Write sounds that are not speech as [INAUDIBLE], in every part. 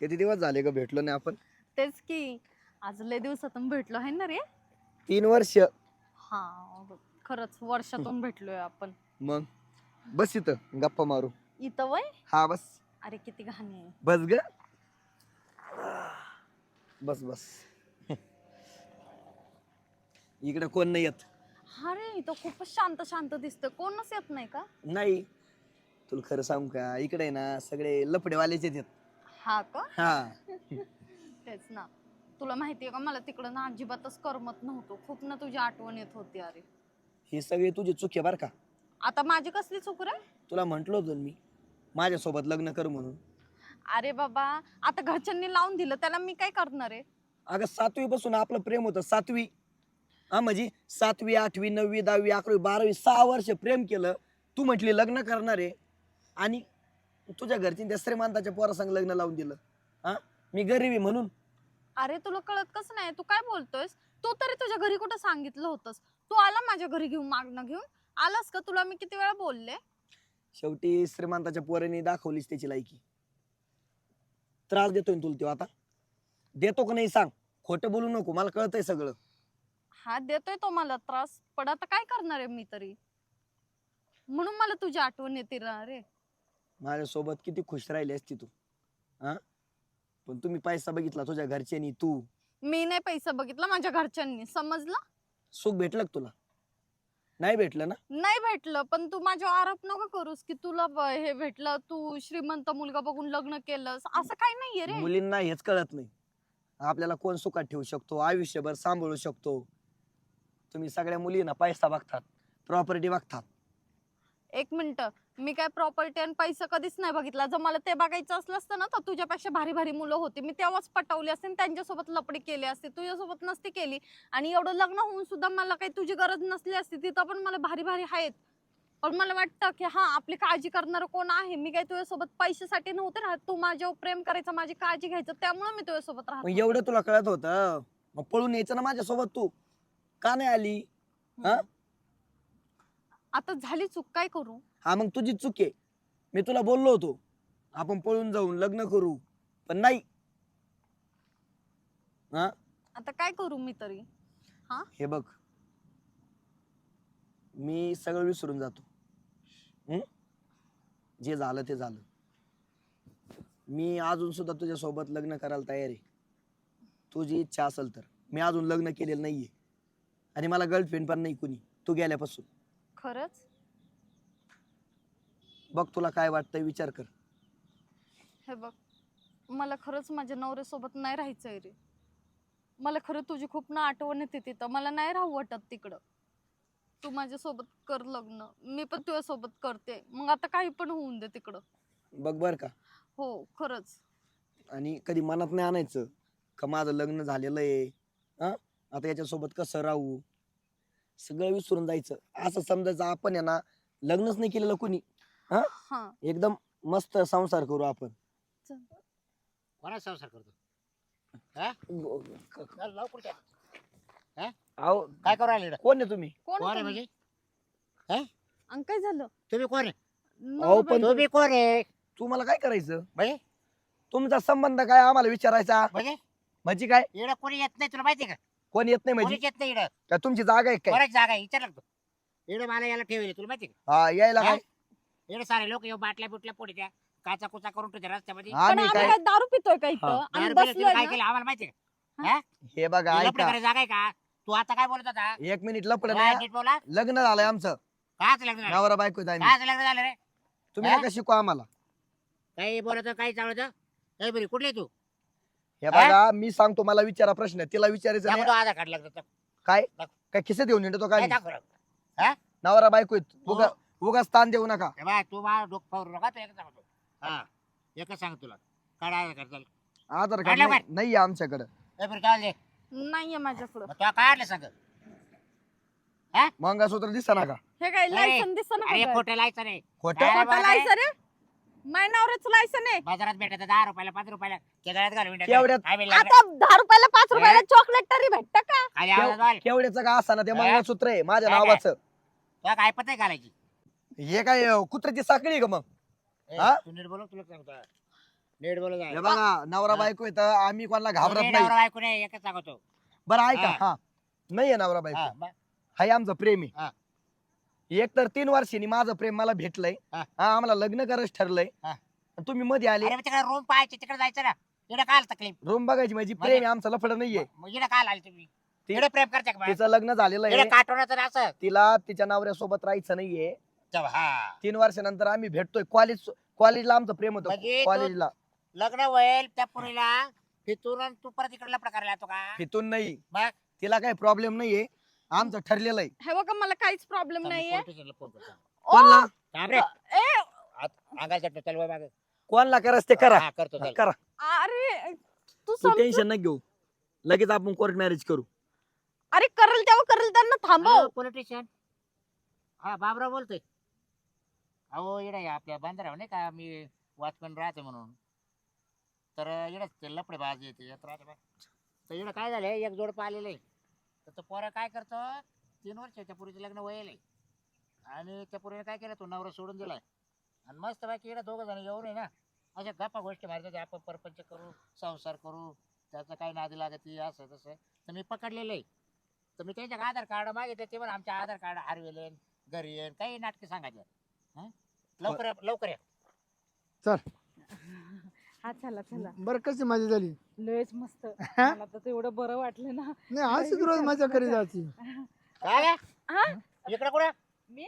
किती दिवस झाले ग भेटलो नाही आपण? तेच की आज लय दिवसातून भेटलो आहे ना रे? तीन वर्ष. हा खरंच वर्षातून भेटलोय आपण. मग? बस इथं गप्पा मारू. इथं वय? हा बस. अरे किती घाण आहे. बस ग. बस बस. इकडे कोण नाही येत. हा रे इथं खूपच शांत शांत दिसतं कोणच येत नाही का? नाही. तुला खरं सांगू का? इकडे ना सगळे लपडेवालेच येतात हा का? हा. [LAUGHS] तेच ना. तुला माहितीये का मला तिकडं ना अजिबातच करमत नव्हतं. खूप ना तुझी आठवण येत होती अरे. ही सगळी तुझी चूक आहे बर का. आता माझी कसली चूक रे? तुला म्हंटल होतं ना मी माझ्यासोबत लग्न कर म्हणून. अरे बाबा आता घरच्यांनी लावून दिलं त्याला मी काय करणार आहे? अगं सातवी पासून आपलं प्रेम होतं सातवी. हा म्हणजे सातवी आठवी नववी दहावी अकरावी बारावी सहा वर्ष प्रेम केलं. तू म्हटली लग्न करणार आहे. आणि तुझ्या घरची त्या श्रीमंताच्या पोरासंग लग्न लावून दिलं. हा? मी गरीबी म्हणून. अरे तुला कळत कसं नाही? तू काय बोलतोयस? तू तरी तुझ्या घरी कुठं सांगितलं होतंस? तू आला माझ्या घरी घेऊन मागणं घेऊन? आलास का तुला? मी किती वेळा बोलले. शेवटी श्रीमंताच्या पोराने दाखवलीच त्याची लायकी. त्रास देतोय ना तुला तो आता. देतो का नाही सांग. खोटं बोलू नको. मला कळतंय सगळं. हा देतोय तो मला त्रास. पण आता काय करणार आहे मी तरी? म्हणून मला तुझी आठवण येते रे माझ्यासोबत किती खुश राहिली असती तू हा? पण तुम्ही पैसा बघितला तुझ्या घरच्यांनी तू. मी नाही पैसा बघितला माझ्या घरच्यांनी समजलं? सुख भेटलं का तुला? नाही भेटलं ना? नाही भेटलं पण तू माझ्यावर आरोप नको करूस की तुला ब- हे भेटलं तू श्रीमंत मुलगा बघून लग्न केलंस असं काही नाहीये रे. मुलींना हेच कळत नाही. आपल्याला कोण सुखात ठेवू शकतो आयुष्यभर सांभाळू शकतो. तुम्ही सगळ्या मुलींना पैसा बघतात प्रॉपर्टी बघतात. एक मिनिट. मी काय प्रॉपर्टी आणि पैसा कधीच नाही बघितला. जर मला ते बघायचं असलं असतं ना तर तुझ्यापेक्षा भारी भारी मुलं होती. मी तेव्हाच पटवली असते त्यांच्यासोबत लपडी केली असते. तुझ्यासोबत नसती केली. आणि एवढं लग्न होऊन सुद्धा मला काही तुझी गरज नसली असती. तिथं पण मला भारी भारी आहेत. पण मला वाटतं की हा आपली काळजी करणार कोण आहे? मी काही तुझ्यासोबत पैशासाठी नव्हते राहत. तू माझ्यावर प्रेम करायचं माझी काळजी घ्यायचं त्यामुळे मी तुझ्यासोबत राहत मग एवढं तुला कळत होतं? मग पळून यायचं ना माझ्यासोबत तू? का नाही आली? हा? आता झाली चूक काय करू? हा मग तुझी चूक आहे. मी तुला बोललो होतो. आपण पळून जाऊन लग्न करू. पण नाही. हा? आता काय करू मी तरी? हे? बघ. मी सगळं विसरून जातो. हं? जे झालं ते झालं. मी अजून सुद्धा तुझ्या सोबत लग्न करायला तयार आहे. तुझी इच्छा असेल तर. मी अजून लग्न केलेलं नाहीये. आणि मला गर्लफ्रेंड पण नाही कुणी. तू गेल्यापासून. खरंच? बघ तुला काय वाटतंय विचार कर. हे बघ मला खरंच माझ्या नवऱ्यासोबत नाही राहायचंय रे. मला खरं तुझी खूप ना आठवण येते तिथं. मला नाही राहू वाटत तिकडं. तू माझ्यासोबत कर लग्न. मी पण तुझ्यासोबत करते. मग आता काही पण होऊन दे तिकडं. बघ बर का. हो खरंच. आणि कधी मनात नाही आणायचं का माझं लग्न झालेलं आहे? हा? आता याच्यासोबत कसं राहू? सगळं विसरून जायचं. असं समजायचं आपण आहे ना लग्नच नाही केलेलं कुणी हा? एकदम मस्त संसार करू आपण. संसार करतो? चल, लाव कुठे अहो काय करू राहिले इकडं? कोण आहे तुम्ही? कोण कोण आहे तुम्ही? म्हणजे? आणि काय झालं? तुम्ही कोण आहे? अहो, पण- तुम्ही कोण आहे? तुम्हाला काय करायचं? म्हणजे? तुमचा संबंध काय आम्हाला विचारायचा? म्हणजे? म्हणजे काय? इकडं कोणी येत नाही तुला माहिती आहे का? कोण येत नाही म्हणजे? कोणीच येत नाही इकडं. काय तुमची जागा आहे काय? जागा आहे? विचार लागतो इकडं मला याला ठेवले तुला माहिती हा यायला हा? काय? इकडे सारे लोक येऊ बाटल्या बुटल्या पोटी द्या. काचा कुचा करून ठेवते रस्त्यामध्ये. पण आम्ही आम्ही काय काय दारू पितोय का हा. इथं? आणि दारू पिलं बसलोय तुम्ही काय ना? केलं आम्हाला माहिती हे? बघा लपडे ऐका. जागा आहे का? तू आता काय बोलत होता? एक मिनिट लपड काय नीट बोला. लग्न झालंय आमचं. काच लग्न झालं. नवरा बायको. काच लग्न झालं रे. तुम्ही हा? नका शिकवा आम्हाला. काही बोलत काही चालत काही बरी कुठले तू? हे बघा मी सांगतो मला विचारा प्रश्न. तिला विचारायचं दाखव नाही. तो आधार कार्ड लागतं काय. काय खिसे देऊन येतो काय. नवरा बायको आहेत. हो. उगा उगा स्थान देऊ नका. ए बाय तू मला डोक पावरू नका तू एकच सांगतो. हा एकच सांग तुला. काय आधार कार्ड चाल. आधार कार्ड काढलं नाही- नाहीये आमच्याकडे. ए बरं काय दे नाहीये माझ्याकडं. मग तुला काय आणलं सांग मंगळसूत्र दिसा नका हे काय लायसन दिसत अरे ना खोटं लायचं रे खोट? काय? खोटं लायसन रे माझ्या नवऱ्याचं लायसन आहे बाजारात भेटत दहा रुपयाला पाच रुपयाला केदारात घालून टाक. केवढ्यात? काय बिल लागलं? आता दहा रुपयाला पाच रुपयाला चॉकलेट तरी भेटत का खाली आवाज वाढ. केवढ्याचं का असा ना ते? मंगळसूत्र आहे माझ्या काय? नावाचं तुला काय पत्ता घालायची हे काय अं, कुत्र्याची साखळी आहे का मग ए, हा? तू नीट बोलव तुला सांगतो नीट बोलत हे बघा नवरा. बायको येतं आम्ही कोणाला घाबरत नाही ऐकू नाही एकच सांगतो बरं ऐका हा. हा नाहीये नवरा बायको हा, मग हाय आमचं प्रेम हा. एक तर तीन वर्षांनी माझं प्रेम मला भेटलंय. हा. हा आम्हाला लग्न करायचं ठरलंय. हा. आणि तुम्ही मध्ये आले. अरे मग तिकडे रूम पाहायची तिकडे जायचं ना. इकडे काय तकलीफ रूम बघायची माझी म्हणजे- प्रेम आहे आमचं लफड नाहीये. मग इकडे काय आले तुम्ही? ती- इकडे प्रेम करते का तिचं लग्न झालेलं इकडे आहे. काटवण्याचं ना असं. तिला तिच्या नवऱ्यासोबत राहायचं नाहीये. हा. तीन वर्षानंतर आम्ही भेटतोय. कॉलेज कॉलेजला आमचं प्रेम होतं. म्हणजे तो- कॉलेजला लग्न होईल त्या पुरीला आणि तू परत इकडे लपडा करायला येतो का? इथून नाही. मग? तिला काही प्रॉब्लेम नाहीये. आमचं ठरलेलं आहे. हे बघा मला काहीच प्रॉब्लेम नाहीये. ओ, कोणला? थांब रे. ए, अंगाला चटणी, चल वळ मागे. कोणला करायचं ते करा. हा, करतो चल. करा. अरे तू टेन्शन नाही घेऊ. लगेच आपण कोर्ट मॅरेज करू. अरे करल तेव्हा करल त्यांना थांबव. पोलिटिशियन हा बाबराव बोलतोय. अहो इकडे या आपल्या बांधराव नाही का मी वॉचमॅन राहते म्हणून. तर इकडे ते लपडे बाज येते येत राहते बा. तर काय झालंय? एक जोड पाहिलेलं आहे. तर तो पोरं काय करतो? तीन वर्ष पुरीचं लग्न वयल आणि त्या पुरीने काय केलं? तो नवरा सोडून दिलाय आणि मस्त बाकी इकडे दोघं जण येऊन आहे ना अशा गप्पा गोष्टी मारतात आपण परपंच करू संसार करू त्याचं काही नादी लागत असं तसं. तर मी पकडलेलं आहे. तर मी त्यांच्या आधार कार्ड मागितले ते पण आमच्या आधार कार्ड हरवेले घरी येईन काही नाटके सांगायचे. लवकर या, लवकर या. हा चला चला. बरं कशी मजा झाली? लयच मस्त. हा? मला तर तेवढं बरं वाटलं ना. नाही अशीच रोज मजा करी जायची. काय? हा? इकडे कुठं? मी?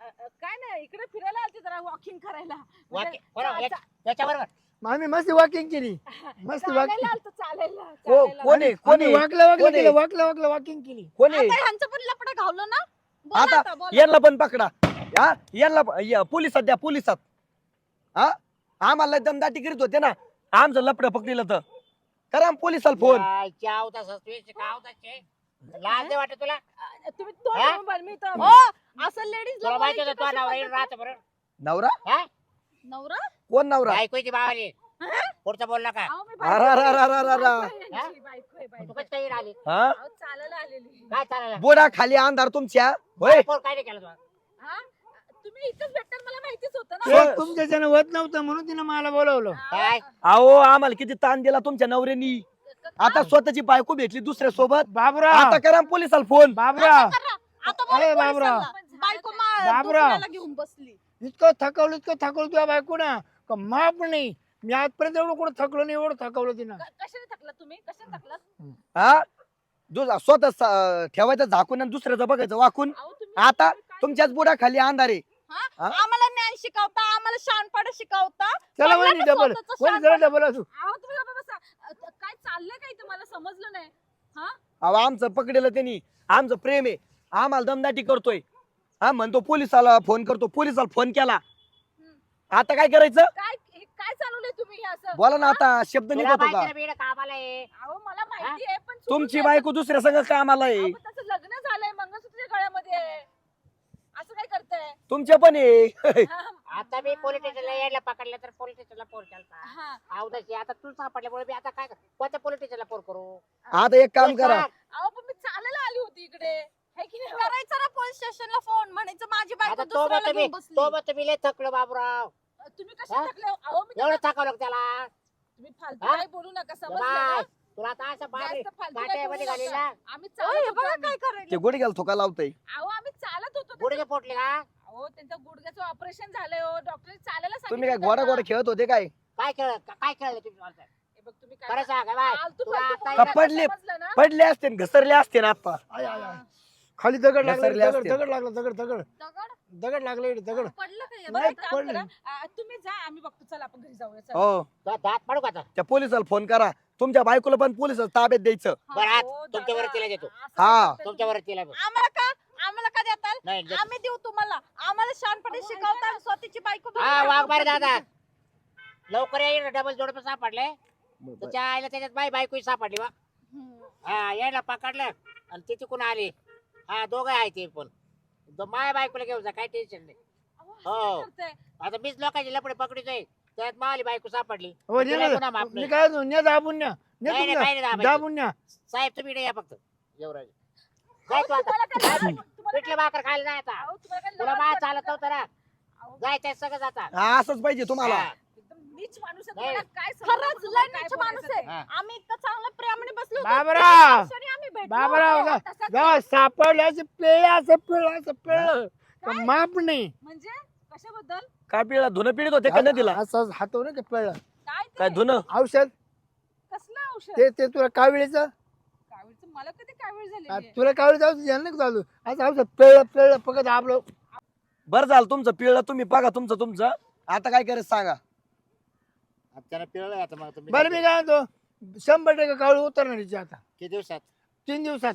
अ, अ, काय नाही इकडे फिरायला आलते जरा वॉकिंग करायला. म्हणजे वाकी- बरोबर, चा- याच्या- याच्याबरोबर. आम्ही मस्त वॉकिंग केली. मस्त चालायला वॉकिंग आलतो चालायला को- चालायला. कोण कोण? आहे वाकल्या वाकल्या कोण? आहे? केलं वाकल्या वाकल्या वॉकिंग केली. कोण? आता ह्यांचं पण लपडा घावलं ना? बोला आता आता, बोला. यांना पण पकडा. हा? यांना प- या, पोलिसात द्या पोलिसात. हा? आम्हाला दमदाटी करीत होते ना. आमचं लपड पकडलं तर. करा पोलिसाला फोन. का? लाज नाही वाटत तुला? तुम्ही हा? सांभाळ, मी तर ओ असं लेडीज तुला माहिती होतं तुझा नवरा येऊन राहतो बरं नवरा हा? नवरा? कोण नवरा? बायकोची बावाली. पुढचं बोल नका अहो, मी अरे, अरे, अरे, अरे, अरे, अरे. बायको आहे यांची, बायको आहे, तू बायको. कसं काही आली हा? अहो, चालायला आलेली. काय बोडा खाली अंधार तुमच्या. होय. काय नाही केलं हा? तुम्ही इथंच भेटणार मला माहितीच होतं सो- ना. ते तुमच्या ज्यानं होत नव्हतं म्हणून तिनं मला बोलवलं. काय? अहो आम्हाला किती ताण दिला तुमच्या नवऱ्यानी. आता स्वतःची बायको भेटली दुसऱ्या सोबत बाबरा आता करा पोलिसाला फोन. बाबरा आता अरे पोलिसांना. बाबराव. बायको मा- बाबराव. दुसऱ्याला घेऊन बसली. इतकं थकवलं इतकं थकवलं तुझ्या बायको ना का माप नाही. मी आजपर्यंत एवढं कुठं थकलो नाही एवढं थकवलं तिनं. क- कशाने थकला तुम्ही? कशाने थकला हा? स्वतः स- ठेवायचं झाकून आणि दुसऱ्याचं बघायचं वाकून. अहो तुम्ही आता तुमच्याच बुडा खाली अंधारे हा? आम्हाला ज्ञान शिकवता आम्हाला शहाणपणा शिकवता. चला पडला वहिनी का डबल स्वतःचं वहिनी जरा शहाणपण? डबल असू. अहो तुम्ही बाबा बसा. अ, त- काय चाललंय काय तुम्हाला? समजलं नाही. अहो आमचं पकडलेलं त्यांनी. आमचं प्रेम आहे. आम्हाला दमदाटी करतोय. हा म्हणतो पोलिसाला फोन करतो. पोलिसाला फोन केला. आता काय करायचं? काय हे काय चालवलंय तुम्ही हे असं? बोला ना आता शब्द तुला निघतो माहिती का? ना बीड कामाला आहे अहो मला माहिती आहे पण सोडून तुमची. बायको दुसऱ्या संघ कामाला अहो, आहे पण त्याचं लग्न झालंय मंगळसूत्रच्या गळ्यामध्ये. आहे. काय करताय तुमच्या पण आहे हा, आता मी पोलीस स्टेशनला यायला पकडलं तर पोलीस स्टेशनला फोन हा. आता तू सापडल्यामुळे मी आता काय कोणत्या पोलीस स्टेशनला फोन करू आता एक काम करा अहो पण मी चालायला आली होती इकडे है की नाही करायचं ना पोलीस स्टेशनला फोन म्हणायचं माझी बायको आता तो दुसऱ्याला मत मी घेऊन बसली तो मत मी लय थकलो बाबूराव तुम्ही हा? कशा थकले अहो मी एवढं त्याला- थकवलं का त्याला तुम्ही फालतू हा? काय बोलू नका समजलं बाय. ना? तुला आता असं बाबरे जास्त फालतू काय काट्यामध्ये बोलू नका. घालेला आम्ही ओय, चालत होतो बघा आम्ही. काय करायला ते गोडी घाल थोका लावतय अहो आम्ही चालत होतो गुडघे फोडले का अहो त्यांच्या गुडघ्याचं ऑपरेशन झालंय हो डॉक्टर चालायला तुम्ही काय सांगितलं गोडा गोडा. खेळत होते काय काय खेळ काय खेळलं तुम्ही मला सांग. हे बघ तुम्ही खरं काय सांग बाय फालतू तुला फालतू आता बोलू नका, पडले. समजलं ना? पडले असते न, घसरले असते ना आता आय, आय, आय. खाली दगड लागला घसरले दगड. दगड लागला दगड दगड दगड दगड लागले दगड पडलं का हे? बरं, नाही, एक काम पडलं. करा. आ, तुम्ही जा आम्ही बघतो चला आपण घरी जाऊया चला. हो तुला दात पाडू का आता त्या पोलिसाला फोन करा तुमच्या बायकोला पण पोलीस ताब्यात द्यायचं बरं हात हो, तुमच्या दादा, वरतीला देतो असं हा. करताय तुमच्या तुम्ही. वरतीला देतो. आम्हाला का नाही देतो. आम्ही देऊ तुम्हाला आम्हाला अहो, शिकवता. स्वतःची बायको हा बघा. वाघ मारे दादा लवकर येईल डबल जोडप सापडले त्याच्या आईला त्याच्यात बाई बायको सापडली वा हम्म. हा यायला पकडलं आणि ते तिकून आले हा दोघं आहे ते पण द- माय बायकोला घेऊन जा काय टेन्शन नाही अहो, असं हो. करताय? आता मीच लोकांची लपडे पकडतोय त्यात माली बायको सापडली हो तिला माफ नाही. न्या दाबून न्या न्या नाही, नाही, तुमच्या. काही नाही दाबायचं. दाबून न्या साहेब तुम्ही इकडे या फक्त युवराज तू आता. पिठले भाकर खायला जाय आता. तुला चालत? नव्हतं ना जायचंय सगळं जाता. हा असंच पाहिजे तुम्हाला. एकदम नीच माणूस आहे. नाही. तुम्हाला काय समजलं खरंच तुम्हाला लय काय नीच माणूस बोलायचं आहे. हा. आम्ही इतकं चांगलं प्रेमाने बसलो होतो. बाबराव! क्षणी आम्ही भेटलो बाबराव होतो. जा- तसंच जेव्हा सापडल्याचं पिळलं असं पिळलं असं पिळलं तर काय? माप नाही. म्हणजे? कशाबद्दल? काय पिळला धुणं पिळत होते का नाही तिला असं हातवलं का पिळलं? काय ते? काय धुणं औषध? कसलं औषध? ते ते तुला काविळीचं कावीळचं? मला कधी कावीळ झाली आ, तुला काविळीचं औषध द्यायला नाही का चालू. औषध पिळलं पिळलं फक्त आपलं बरं झालं तुमचं पिळलं तुम्ही बघा तुमचं तुमचं. आता काय करायचं सांगा. आता त्याला पिळलं आता मग तुम्ही बरं मी काय म्हणतो शंभर टक्के कावळी उतरणार हिची आता. किती दिवसात? तीन दिवसात.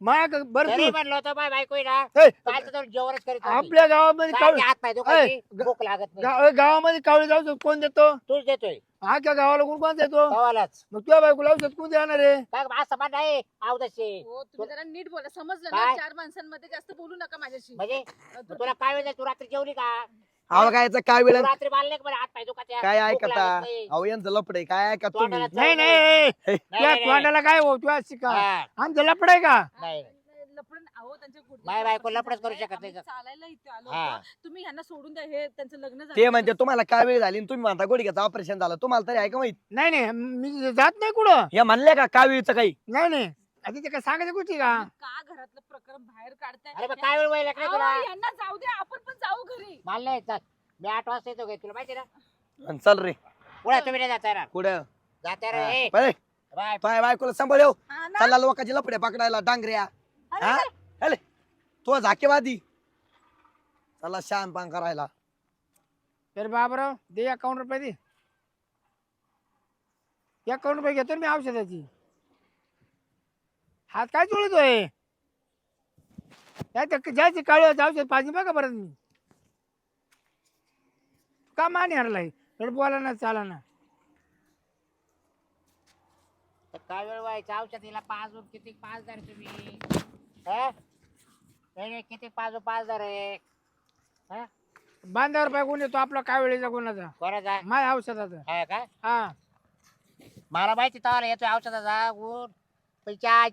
का- बरं तरी तू म्हणलं होतं बाय बायको आहे ना. ए, काल तर जाऊन जेवणच करीत होती. आपल्या गावामध्ये काय कावळी ते हात पाय दुखायचे, ए, ग- भूक लागत नाही. गा- गावामध्ये कावळी औषध कोण देतो? तूच देतोय. आख्या गावाला कोण कोण देतो गावालाच. मग तुझ्या बायकोला औषध कोण देणार आहे? काय असं मान नाही अवदशे हो तुम्ही जरा नीट बोला. समजलं काय? चार माणसांमध्ये जास्त बोलू नका माझ्याशी. म्हणजे मग तुला काय वेळ तू रात्री जेवली का? अहो काय याचं काय तू वेळ रात्री का हात पाय काय ऐकता. अहो यांचं लपड आहे. काय ऐका तुम्ही? तोंडाला चव नाही नाही. नाही, तुझ्या नाही, तोंडाला काय हो? तुझ्या शिका. हा, आमचं लपड आहे का? नाही. त्यांच्या गुडघ्यात बायको लफडंच करू झालंय, शकत नाही आम्ही चालायला इथे आलो हा. होतो. तुम्ही ह्यांना सोडून द्या हे त्यांचं लग्न झालं ते म्हणते तुम्हाला काय वेळ झाली? आणि तुम्ही म्हणता गोडीचं ऑपरेशन झालं. तुम्हाला तरी ऐका माहीत? नाही नाही मी जात नाही कुठं. या म्हणले का कावीळचं काही? नाही नाही. आता ते काय सांगायच्या गोष्टी का? का घरातलं प्रकरण बाहेर काढताय? अरे काय वेळ वय लागला तुला? अहो, यांना जाऊ द्या आपण पण जाऊ घरी. चल. मी आठ वाजता येतो तुला माहिती ना? आणि चल रे. पुढे तुम्ही नाही जाता येणार? कुठं? जाता येणार ए, पळे बाय. बायकोला सांभाळ येऊ हा ना? चला लोकांचे लपडे पकडायला डांगऱ्या. हा? हले तो झाकेवादी चला शान पान करायला. तर बाबराव दे अकाउंट रुपये दे. अकाउंट रुपये घेतो ना मी औषधाची. हात काय चोळतोय ज्याची काळी औषध पाहिजे बघा परत मी का माने हरलाय तर बोला ना चाला ना. तर काय वेळ व्हायचा? औषधीला पाच किती पाच हजार तुम्ही. हा? नाही नाही, किती पाच पाच हजार आहे? हा? बांधावर गुण येतो आपला काय वेळेचा गुणाचा कोणाचा? माझ्या औषधाचा. आहे का? हा. मला माहिती तवाला येतोय औषधाचा गुण. पण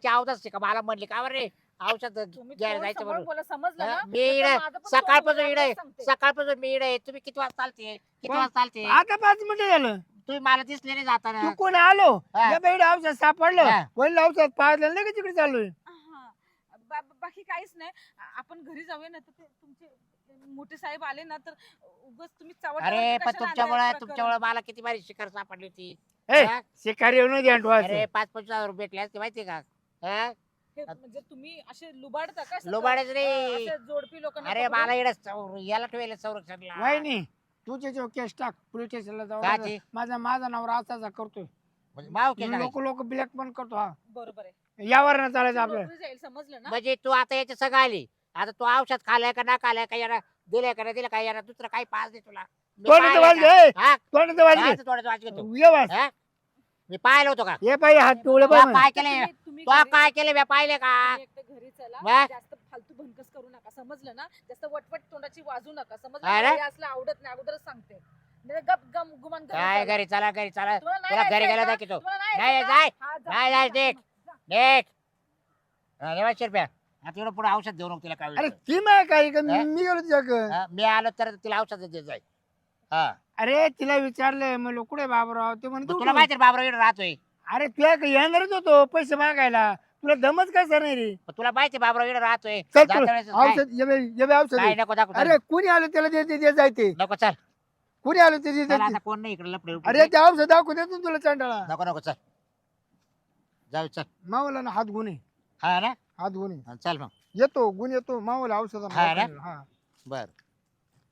औषध का? मला म्हणले का बरं रे? औषध तुम्ही घ्यायला जायचं समोर बोला समजलं हा? ना? मी इकडे माझं पण सकाळपासून बोलायला इकडे सांगते. सकाळपासून मी इकडे तुम्ही किती वाजता चालते? किती? वाजता चालते? आता पाच मिनिटं झालं. तुम्ही मला दिसले नाही जाताना. तू कोण आलो? हा. या बाईड औषध सापडलं. हा. वडील औषध पाजलं नाही का तिकडे हा. बाकी काहीच नाही आपण घरी जाऊया ना तर ते तुमचे मोठे साहेब आले ना तर उगाच तुम्ही चावट अरे पण तुमच्यामुळे तुमच्यामुळे मला किती भारी शिखर सापडली होती ए, हा? शिकारी येऊन द्या अरे पाच पंचवीस हजार रुपये भेटले असते माहिती का हा? म्हणजे तुम्ही असे लुबाडता का? लुबाडच रे. अ, असे जोडपी लोकांना अरे? मला इकडे याला ठेवले संरक्षणला वहिनी तू त्याच्यावर केस टाक पोलीस स्टेशनला का जाऊ ते? माझा माझा नवरा असाचा करतोय म्हणजे लोक. लोक ब्लॅक पण करतो हा बरोबर आहे यावर ना चालायचं आपल्याला नोकरी जाईल समजलं ना म्हणजे तू आता याच्या सगळं आली आता तू औषध खाल्लाय का ना खाल्लाय का याला दिलंय का नाही दिलं का याला दुसरं काही पास दे तुला मी तोंडाचं वाजले का? हा? तोंडाचं वाजले कायचं थोडंसं वाच घेतो ये वाज हा? मी पाहिलं होतं का पाहिजे हात काय केलंय तुम्ही- तुम्ही तू घरी- काय केलं मी पाहिले का तुम्ही एकटं घरी चला वा? जास्त फालतू भनकस करू नका समजलं ना जास्त वटवट तोंडाची वाजू नका समजलं अरे? हे असलं आवडत नाही अगोदरच सांगते नाही तर गप गम गुमान घरी काय चला. घरी चला घरी चला तुला नाही तुला घरी गेला का? दाखवतो. तुला नाही नाही, यायचंय जाय. का? हा, जा. नाही, जाय, जा, देख. नेक रेवाशे रुपया आता एवढं पुढे औषध देऊ नको तिला काय अरे ती माय काय का? मी गेलो तुझ्याकडे हा, मी आलो तर तिला औषध देत जाय हा. अरे तिला विचारलंय मग कुठे बाबराव? ते मग म्हणतो तुला माहिती बाबरा इकडे राहतोय? अरे तुझ्या येणारच होतो पैसे मागायला. तुला दमच काय सर नाही रे? मग तुला माहिती बाबरा इकडे राहतोय? चल जाता तुला वेळेस काय- औषध ये बे- ये बे औषध. काय आहे. नको दाखव अरे कुणी आलं त्याला देते ते. जायते नको चल. कुणी आलं ते चल देते आता कोण नाही इकडे लपडे अरे ते औषध दाखवू देतो तुला चांडाळा. नको नको चल. जाऊ चल. मावला ना हात गुन्हे हा ना. हात गुन्हे हा, चल मग. येतो गुण येतो मावला औषध हा? हा. बर.